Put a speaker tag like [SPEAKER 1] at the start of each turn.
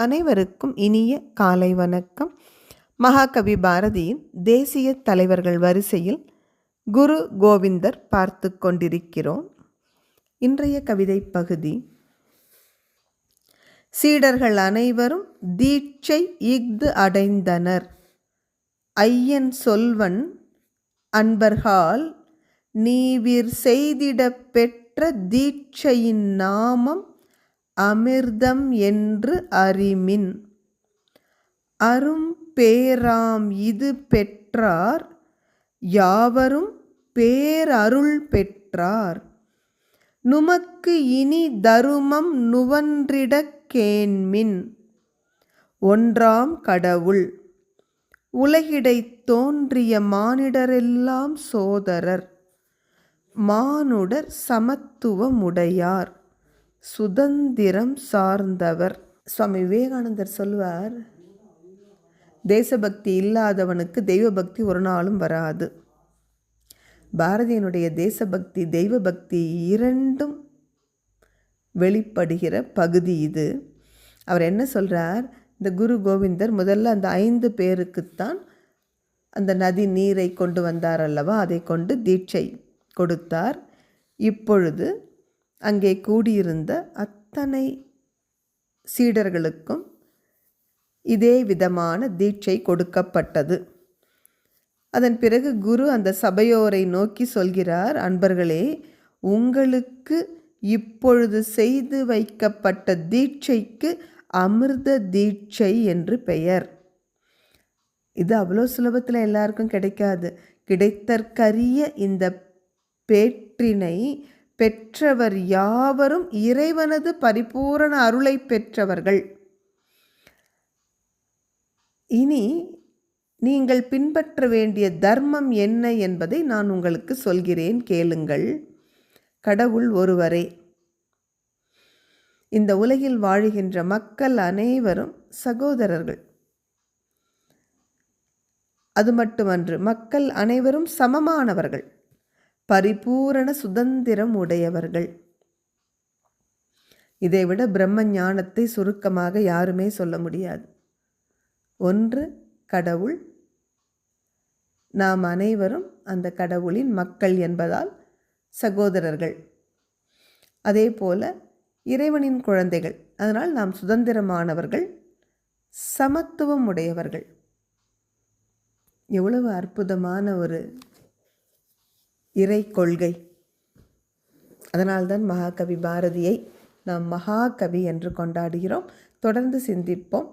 [SPEAKER 1] அனைவருக்கும் இனிய காலை வணக்கம். மகாகவி பாரதியின் தேசிய தலைவர்கள் வரிசையில் குரு கோவிந்தர் பார்த்து கொண்டிருக்கிறோம். இன்றைய கவிதை பகுதி. சீடர்கள் அனைவரும் தீட்சை இஃது அடைந்தனர். ஐயன் சொல்வன் அன்பர்கால் நீவிர் செய்திட பெற்ற தீட்சையின் நாமம் அமிர்தம் என்று அறிமின். அரும் பேராம் இது பெற்றார் யாவரும் பேரருள் பெற்றார். நுமக்கு இனி தருமம் நுவன்றிடக் கேண்மின். ஒன்றாம் கடவுள் உலகிடைத் தோன்றிய மானிடரெல்லாம் சோதரர் மானுடர் சமத்துவமுடையார். சுதந்திரம் சார்ந்தவர். சுவாமி விவேகானந்தர் சொல்வார் தேசபக்தி இல்லாதவனுக்கு தெய்வபக்தி ஒரு நாளும் வராது. பாரதியனுடைய தேசபக்தி தெய்வபக்தி இரண்டும் வெளிப்படுகிற பகுதி இது. அவர் என்ன சொல்கிறார் இந்த குரு கோவிந்தர் முதல்ல அந்த ஐந்து பேருக்குத்தான் அந்த நதி நீரை கொண்டு வந்தார் அல்லவா? அதை கொண்டு தீட்சை கொடுத்தார். இப்பொழுது அங்கே கூடியிருந்த அத்தனை சீடர்களுக்கும் இதே விதமான தீட்சை கொடுக்கப்பட்டது. அதன் பிறகு குரு அந்த சபையோரை நோக்கி சொல்கிறார் அன்பர்களே உங்களுக்கு இப்பொழுது செய்து வைக்கப்பட்ட தீட்சைக்கு அமிர்த தீட்சை என்று பெயர். இது அவ்வளோ சுலபத்தில் எல்லாருக்கும் கிடைக்காது. கிடைத்தற்கரிய இந்த பேற்றினை பெற்றவர் யாவரும் இறைவனது பரிபூரண அருளை பெற்றவர்கள். இனி நீங்கள் பின்பற்ற வேண்டிய தர்மம் என்ன என்பதை நான் உங்களுக்கு சொல்கிறேன். கேளுங்கள். கடவுள் ஒருவரே. இந்த உலகில் வாழுகின்ற மக்கள் அனைவரும் சகோதரர்கள். அது மட்டுமன்று மக்கள் அனைவரும் சமமானவர்கள். பரிபூரண சுதந்திரம் உடையவர்கள். இதைவிட பிரம்ம ஞானத்தை சுருக்கமாக யாருமே சொல்ல முடியாது. ஒன்று கடவுள். நாம் அனைவரும் அந்த கடவுளின் மக்கள் என்பதால் சகோதரர்கள். அதே போல இறைவனின் குழந்தைகள் அதனால் நாம் சுதந்திரமானவர்கள் சமத்துவம் உடையவர்கள். எவ்வளவு அற்புதமான ஒரு இறை கொள்கை அதனால்தான் மகாகவி பாரதியை நாம் மகாகவி என்று கொண்டாடுகிறோம். தொடர்ந்து சிந்திப்போம்.